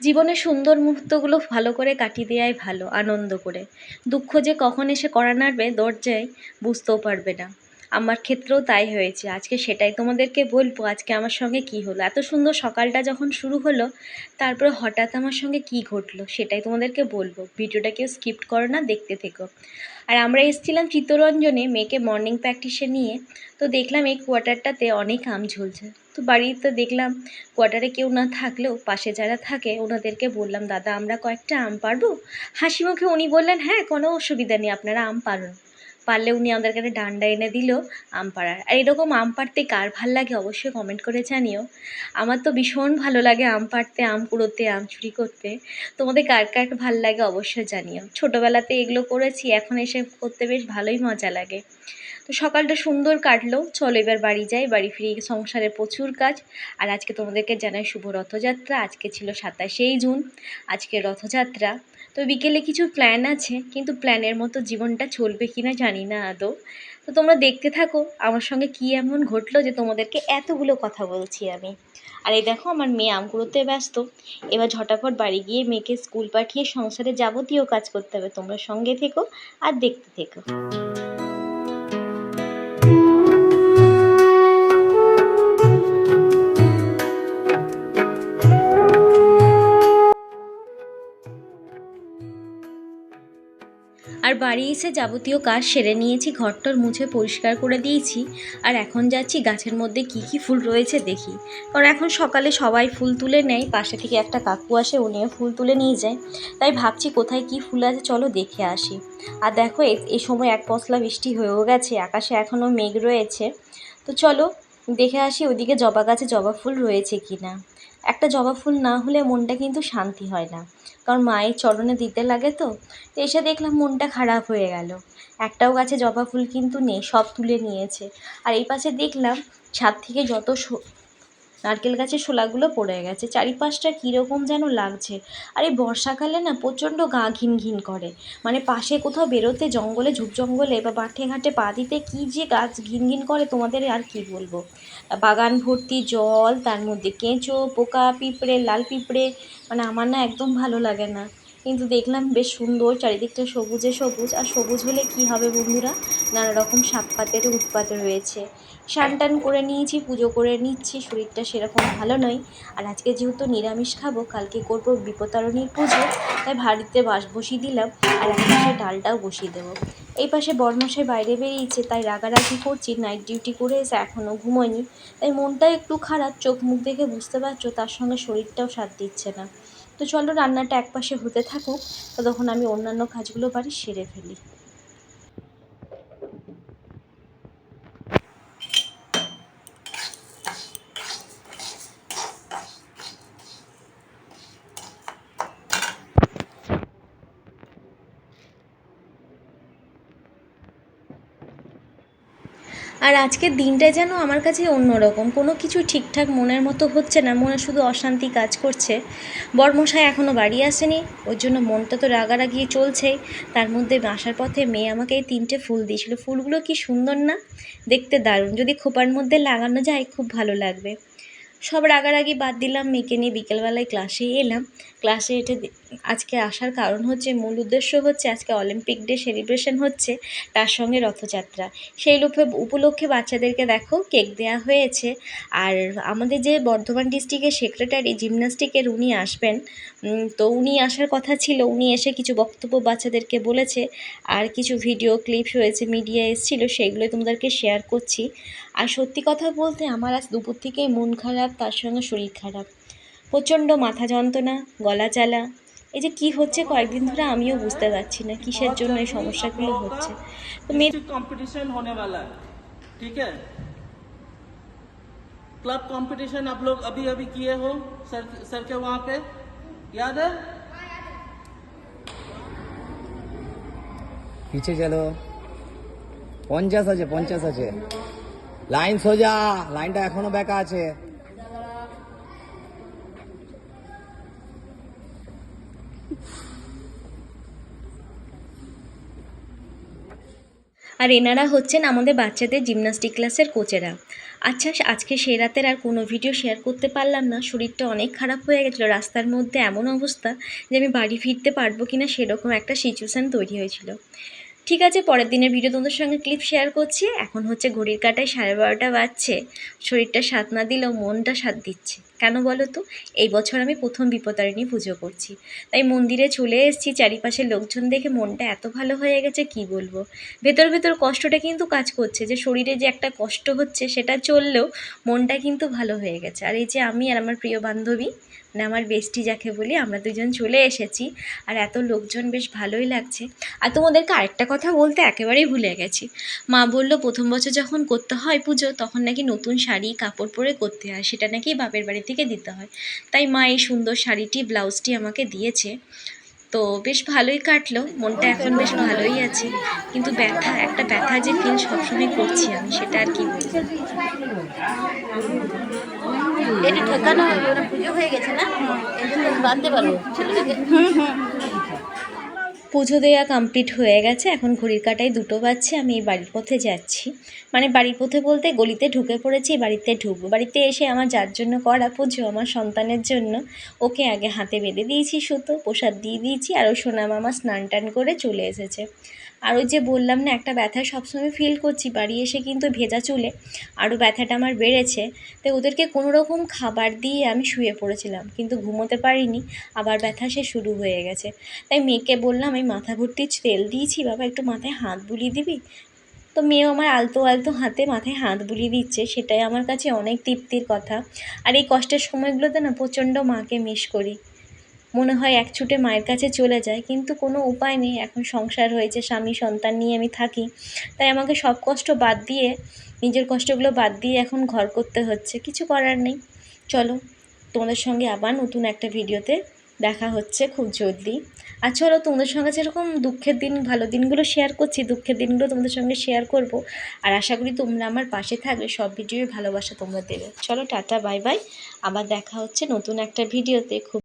জীবনের সুন্দর মুহূর্তগুলো ভালো করে কাটিয়ে দেওয়াই ভালো, আনন্দ করে। দুঃখ যে কখন এসে কড়া নাড়বে দরজায় বুঝতেও পারবে না। আমার ক্ষেত্রেও তাই হয়েছে। আজকে সেটাই তোমাদেরকে বলব, আজকে আমার সঙ্গে কি হলো? এত সুন্দর সকালটা যখন শুরু হলো, তারপরে হঠাৎ আমার সঙ্গে কি ঘটলো সেটাই তোমাদেরকে বলব। ভিডিওটা কেউ স্কিপ করো না, দেখতে থেকো। আর আমরা এসেছিলাম চিত্তরঞ্জনে মেয়েকে মর্নিং প্র্যাকটিসে নিয়ে। তো দেখলাম এই কোয়ার্টারটাতে অনেক আম ঝুলছে। তো বাড়িতে দেখলাম কোয়ার্টারে কেউ না থাকলেও পাশে যারা থাকে ওনাদেরকে বললাম, দাদা, আমরা কয়েকটা আম পারব? হাসি মুখে উনি বললেন হ্যাঁ কোনো অসুবিধা নেই, আপনারা আম পারুন। পারলে উনি আমাদের কাছে ডান্ডা এনে দিল আম পাড়ার। আর এরকম আম পাড়তে কার ভালো লাগে অবশ্যই কমেন্ট করে জানিও। আমার তো ভীষণ ভালো লাগে আম পাড়তে, আম কুড়োতে, আম চুরি করতে। তোমাদের কার কার ভালো লাগে অবশ্যই জানিও। ছোটোবেলাতে এগুলো করেছি, এখন এসে করতে বেশ ভালোই মজা লাগে। তো সকালটা সুন্দর কাটলো, চলো এবার বাড়ি যাই, বাড়ি ফিরে সংসারে প্রচুর কাজ। আর আজকে তোমাদেরকে জানাই শুভ রথযাত্রা, আজকে ছিল সাতাশেই জুন, আজকে রথযাত্রা। তো বিকেলে কিছু প্ল্যান আছে, কিন্তু প্ল্যানের মতো জীবনটা চলবে কি না জানি না, আদৌ। তো তোমরা দেখতে থাকো, আমার সঙ্গে কি এমন ঘটলো যে তোমাদেরকে এতগুলো কথা বলছি আমি। আর এই দেখো, আমার মেয়ে আমগুলোতে ব্যস্ত। এবার ঝটাফট বাড়ি গিয়ে মেয়েকে স্কুল পাঠিয়ে সংসারে যাবতীয় কাজ করতে হবে। তোমরা সঙ্গে থেকো আর দেখতে থেকো। আর বাড়ি এসে যাবতীয় কাজ সেরে নিয়েছি, ঘরটর মুছে পরিষ্কার করে দিয়েছি। আর এখন যাচ্ছি গাছের মধ্যে কি কি ফুল রয়েছে দেখি। কারণ এখন সকালে সবাই ফুল তুলে নেয়, পাশে থেকে একটা কাকু আসে, উনিও ফুল তুলে নিয়ে যায়। তাই ভাবছি কোথায় কি ফুল আছে চলো দেখে আসি। আর দেখো এই সময় এক পশলা বৃষ্টি হয়েও গেছে, আকাশে এখনও মেঘ রয়েছে। তো চলো দেখে আসি ওদিকে জবা গাছে জবা ফুল রয়েছে কি না একটা জবা ফুল না হলে মনটা কিন্তু শান্তি হয় না। কারণ মায়ের চরণে দিতে লাগে তো এসে দেখলাম মনটা খারাপ হয়ে গেল। একটাও গাছে জবা ফুল কিন্তু নেই, সব তুলে নিয়েছে। আর এই পাশে দেখলাম ছাদ থেকে যত নারকেল গাছের শোলাগুলো পড়ে গেছে। চারিপাশটা কীরকম যেন লাগছে। আর এই বর্ষাকালে না প্রচণ্ড গা ঘিন ঘিন করে। মানে পাশে কোথাও বেরোতে জঙ্গলে, ঝুপ জঙ্গলে বা মাঠে ঘাটে পা দিতে কী যে গাছ ঘিন ঘিন করে তোমাদের আর কি বলব? বাগান ভর্তি জল, তার মধ্যে কেঁচো, পোকা পিঁপড়ে, লাল পিঁপড়ে মানে আমার না একদম ভালো লাগে না। কিন্তু দেখলাম বেশ সুন্দর, চারিদিকটা সবুজে সবুজ। আর সবুজ হলে কি হবে বন্ধুরা? নানা রকম শাক পাতের উৎপাত রয়েছে। স্নান টান করে নিয়েছি, পুজো করে নিচ্ছি, শরীরটা সেরকম ভালো নয়। আর আজকে যেহেতু নিরামিষ খাব, কালকে করব বিপতারণীর পুজো, তাই ভারিতে বাস বসিয়ে দিলাম। আর এক পাশে ডালটাও বসিয়ে দেবো। এই পাশে বরমশাই বাইরে বেরিয়েছে, তাই রাগারাগি করছি নাইট ডিউটি করে এসে এখনও ঘুমোয়নি। তাই মনটা একটু খারাপ, চোখ মুখ দেখে বুঝতে পারছ, তার সঙ্গে শরীরটাও সাথ দিচ্ছে না। তো চলো রান্নাটা একপাশে হতে থাকুক ততক্ষণ আমি অন্যান্য কাজগুলো বাড়ি সেরে ফেলি। আর আজকের দিনটা যেন আমার কাছে অন্যরকম। কোনো কিছু ঠিকঠাক মনের মতো হচ্ছে না, মনে শুধু অশান্তি কাজ করছে। বরমশাই এখনও বাড়ি আসেনি, ওর জন্য মনটা তো রাগারাগি চলছেই তার মধ্যে আসার পথে মেয়ে আমাকে এই তিনটে ফুল দিয়েছিল। ফুলগুলো কি সুন্দর না? দেখতে দারুণ। যদি খোপার মধ্যে লাগানো যায়, খুব ভালো লাগবে। সব রাগারাগি বাদ দিলাম, মেয়েকে নিয়ে বিকেলবেলায় ক্লাসে এলাম। ক্লাসে এটে আজকে আসার কারণ হচ্ছে, মূল উদ্দেশ্য হচ্ছে আজকে অলিম্পিক ডে সেলিব্রেশন হচ্ছে, তার সঙ্গে রথযাত্রা। সেই লোকে উপলক্ষে বাচ্চাদেরকে দেখো, কেক দেওয়া হয়েছে। আর আমাদের যে বর্ধমান ডিস্ট্রিক্টের সেক্রেটারি জিমন্যাস্টিকের উনি আসবেন তো উনি আসার কথা ছিল, উনি এসে কিছু বক্তব্য বাচ্চাদেরকে বলেছে, আর কিছু ভিডিও ক্লিপস হয়েছে মিডিয়া এসেছিল সেগুলো তোমাদেরকে শেয়ার করছি। আর সত্যি কথা বলতে, আমার আজ দুপুর থেকেই মন খারাপ, তার সঙ্গে শরীর খারাপ। প্রচণ্ড মাথা যন্ত্রণা, গলা জ্বালা এই যে কি হচ্ছে কয়েকদিন ধরে আমিও বুঝতে পারছি না কিসের জন্য এই সমস্যাগুলো হচ্ছে তো মেয়ে कंपटीशन होने वाला है ठीक है क्लब कंपटीशन आप लोग अभी अभी किए हो सर सर के वहां पे याद है পিছে চলো পঞ্চাশ আছে পঞ্চাশ আছে লাইন সোজা লাইনটা এখনো বেঁকা আছে আর এনারা হচ্ছেন আমাদের বাচ্চাদের জিমনাস্টিক ক্লাসের কোচেরা আচ্ছা আজকে সেই রাতের আর কোনো ভিডিও শেয়ার করতে পারলাম না। শরীরটা অনেক খারাপ হয়ে গেছিল। রাস্তার মধ্যে এমন অবস্থা যে আমি বাড়ি ফিরতে পারব কিনা সেরকম একটা সিচুয়েশান তৈরি হয়েছিল। ঠিক আছে, পরের দিনের ভিডিও তোমাদের সঙ্গে ক্লিপ শেয়ার করছি। এখন হচ্ছে ঘড়ির কাটায় সাড়ে বারোটা বাজছে। শরীরটা সাথ না দিলেও মনটা সাথ দিচ্ছে। কেন বলো তো? এই বছর আমি প্রথম বিপতারিণী পুজো করছি। তাই মন্দিরে চলে এসেছি, চারিপাশের লোকজন দেখে মনটা এত ভালো হয়ে গেছে, কি বলব? ভেতর ভেতর কষ্টটা কিন্তু কাজ করছে। যে শরীরে যে একটা কষ্ট হচ্ছে, সেটা চললেও মনটা কিন্তু ভালো হয়ে গেছে। আর এই যে আমি আর আমার প্রিয় বান্ধবী মানে আমার বেস্টি যাকে বলি, আমরা দুজন চলে এসেছি। আর এত লোকজন বেশ ভালোই লাগছে। আর তোমাদেরকে আরেকটা কথা বলতে একেবারেই ভুলে গেছি। মা বলল প্রথম বছর যখন করতে হয় পুজো তখন নাকি নতুন শাড়ি কাপড় পরে করতে হয় সেটা নাকি বাপের বাড়ি থেকে দিতে হয়। তাই মা এই সুন্দর শাড়িটি ব্লাউজটি আমাকে দিয়েছে। তো বেশ ভালোই কাটলো মনটা এখন বেশ ভালোই আছে। কিন্তু ব্যথা একটা ব্যথা যে ফিল সবসময় করছি আমি সেটা আর কি এটা ঠেকানো পুজো হয়ে গেছে না? এই জন্য বাঁধতে পারব। ছেলেটাকে? পুজো দেওয়া কমপ্লিট হয়ে গেছে, এখন ঘড়ির কাটায় দুটো বাজছে, আমি এই বাড়ির পথে যাচ্ছি। মানে বাড়ির পথে বলতে গলিতে ঢুকে পড়েছি বাড়িতে ঢুকবো। বাড়িতে এসে আমার যার জন্য করা পুজো, আমার সন্তানের জন্য। ওকে আগে হাতে বেঁধে দিয়েছি সুতো, প্রসাদ দিয়ে দিয়েছি, আর ও সোনা মামা স্নান টান করে চলে এসেছে। আর ওই যে বললাম না, একটা ব্যথা সবসময় ফিল করছি, বাড়ি এসে কিন্তু ভেজা চুলে আরও ব্যথাটা আমার বেড়েছে তো ওদেরকে কোনো রকম খাবার দিয়ে আমি শুয়ে পড়েছিলাম, কিন্তু ঘুমোতে পারিনি, আবার ব্যথা সে শুরু হয়ে গেছে। তাই মেয়েকে বললাম আমি মাথা ভর্তি তেল দিয়েছি, বাবা, একটু মাথায় হাত বুলিয়ে দিবি? তো মেয়েও আমার আলতো আলতো হাতে মাথায় হাত বুলিয়ে দিচ্ছে, সেটাই আমার কাছে অনেক তৃপ্তির কথা। আর এই কষ্টের সময়গুলোতে না, প্রচণ্ড মাকে মিস করি। মনে হয় এক ছুটে মায়ের কাছে চলে যায়, কিন্তু কোনো উপায় নেই। এখন সংসার হয়েছে, স্বামী, সন্তান নিয়ে আমি থাকি। তাই আমাকে সব কষ্ট বাদ দিয়ে, নিজের কষ্টগুলো বাদ দিয়ে এখন ঘর করতে হচ্ছে। কিছু করার নেই। চলো, তোমাদের সঙ্গে আবার নতুন একটা ভিডিওতে দেখা হচ্ছে খুব জলদি। আর চলো, তোমাদের সঙ্গে যেরকম দুঃখের দিন, ভালো দিনগুলো শেয়ার করছি, দুঃখের দিনগুলো তোমাদের সঙ্গে শেয়ার করব। আর আশা করি তোমরা আমার পাশে থাকবে, সব ভিডিওই ভালোবাসা তোমরা দেবে। চলো, টাটা বাই বাই আবার দেখা হচ্ছে নতুন একটা ভিডিওতে। খুব